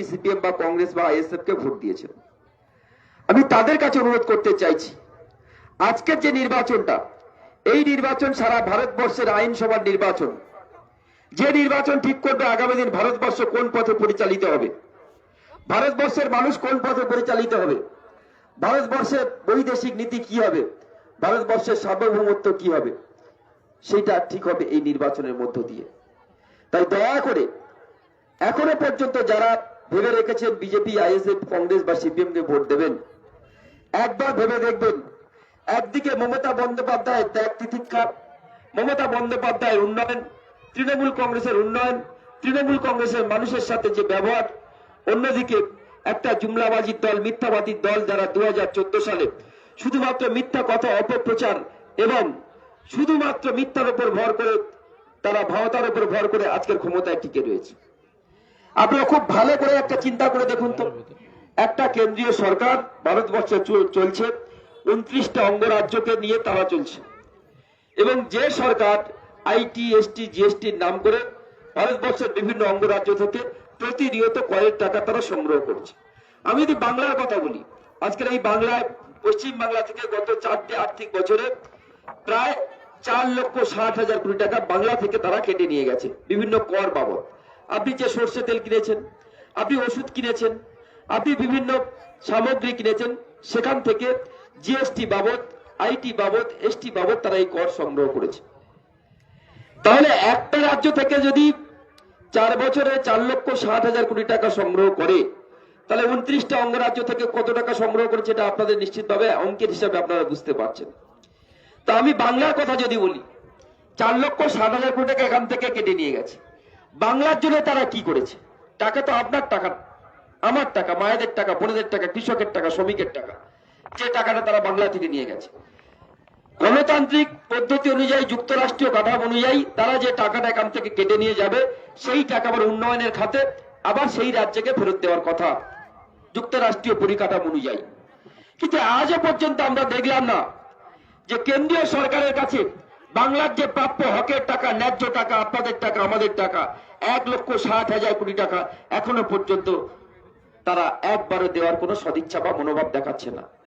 BJP CPM বা কংগ্রেস বা ISF কে vote দিয়েছেন আমি তাদের কাছে অনুরোধ করতে চাইছি, আজকের যে নির্বাচনটা, এই নির্বাচন সারা ভারতবর্ষের আইনসভার নির্বাচন। যে নির্বাচন ঠিক করবে আগামী দিন ভারতবর্ষ কোন পথে পরিচালিত হবে? ভারতবর্ষের মানুষ কোন পথে পরিচালিত হবে? ভারতবর্ষের বৈদেশিক নীতি কি হবে? ভারতবর্ষের সার্বভৌমত্ব কি হবে? সেটা ঠিক হবে এই নির্বাচনের মধ্য দিয়ে। তাই দয়া করে, এখনও পর্যন্ত যারা ভেবে রেখেছেন বিজেপি আইএসএফ কংগ্রেস বা সিপিএম কে ভোট দেবেন। একবার ভেবে দেখবেন, একদিকে মমতা বন্দ্যোপাধ্যায় ত্যাগ তিতিক্ষা মমতা বন্দ্যোপাধ্যায়ের উন্নয়ন, তৃণমূল কংগ্রেসের উন্নয়ন, তৃণমূল কংগ্রেসের মানুষের সাথে যে ব্যবহার, অন্যদিকে একটা জুমলাবাজির দল, মিথ্যাবাদীর দল যারা দু হাজার চোদ্দ সালে শুধুমাত্র মিথ্যা কথা, অপপ্রচার এবং শুধুমাত্র মিথ্যার উপর ভর করে, তারা ভাওতার উপর ভর করে আজকের ক্ষমতায় টিকে রয়েছে। আপনারা খুব ভালো করে একটা চিন্তা করে দেখুন তো। একটা কেন্দ্রীয় সরকার ভারতবর্ষে চল- চলছে, উনত্রিশটা অঙ্গরাজ্যকে নিয়ে তারা চলছে। এবং যে সরকার আইটি এসটি জিএসটির নাম করে ভারতবর্ষের বিভিন্ন অঙ্গরাজ্য থেকে প্রতিনিয়ত কয়েক টাকা তারা সংগ্রহ করছে। আমি যদি বাংলার কথা বলি, আজকের এই বাংলায়, পশ্চিম বাংলা থেকে গত চারটে আর্থিক বছরে প্রায় চার লক্ষ ষাট হাজার কোটি টাকা বাংলা থেকে তারা কেটে নিয়ে গেছে, বিভিন্ন কর বাবদ। আপনি যে সর্ষে তেল কিনেছেন, আপনি ওষুধ কিনেছেন, আপনি বিভিন্ন সামগ্রী কিনেছেন, সেখান থেকে জিএসটি বাবদ আইটি বাবদ এসটি বাবদ তারা এই কর সংগ্রহ করেছে। তাহলে একটা রাজ্য থেকে যদি চার বছরে চার লক্ষ ষাট হাজার কোটি টাকা সংগ্রহ করে, তাহলে উনত্রিশটা অঙ্গরাজ্য থেকে কত টাকা সংগ্রহ করেছে এটা আপনাদের নিশ্চিতভাবে অঙ্কের হিসাবে আপনারা বুঝতে পারছেন। তা আমি বাংলার কথা যদি বলি, চার লক্ষ ষাট হাজার কোটি টাকা এখান থেকে কেটে নিয়ে গেছে। বাংলার জন্য তারা কি করেছে? টাকা তো আপনার টাকা, আমার টাকা, মায়েদের টাকা, বোনেদের টাকা, কৃষকের টাকা, শ্রমিকের টাকা, যে টাকাটা তারা বাংলা থেকে নিয়ে গেছে। গণতান্ত্রিক পদ্ধতি অনুযায়ী, যুক্তরাষ্ট্রীয় কাঠামো অনুযায়ী তারা যে টাকাটা এখান থেকে কেটে নিয়ে যাবে, সেই টাকা আবার উন্নয়নের খাতে আবার সেই রাজ্যকে ফেরত দেওয়ার কথা যুক্তরাষ্ট্রীয় পরিকাঠামো অনুযায়ী। কিন্তু আজও পর্যন্ত আমরা দেখলাম না যে কেন্দ্রীয় সরকারের কাছে বাংলার যে প্রাপ্য হকের টাকা, ন্যায্য টাকা, আপনাদের টাকা, আমাদের টাকা, এক লক্ষ ষাট হাজার কোটি টাকা এখনও পর্যন্ত তারা একবারে দেওয়ার কোনো সদিচ্ছা বা মনোভাব দেখাচ্ছে না।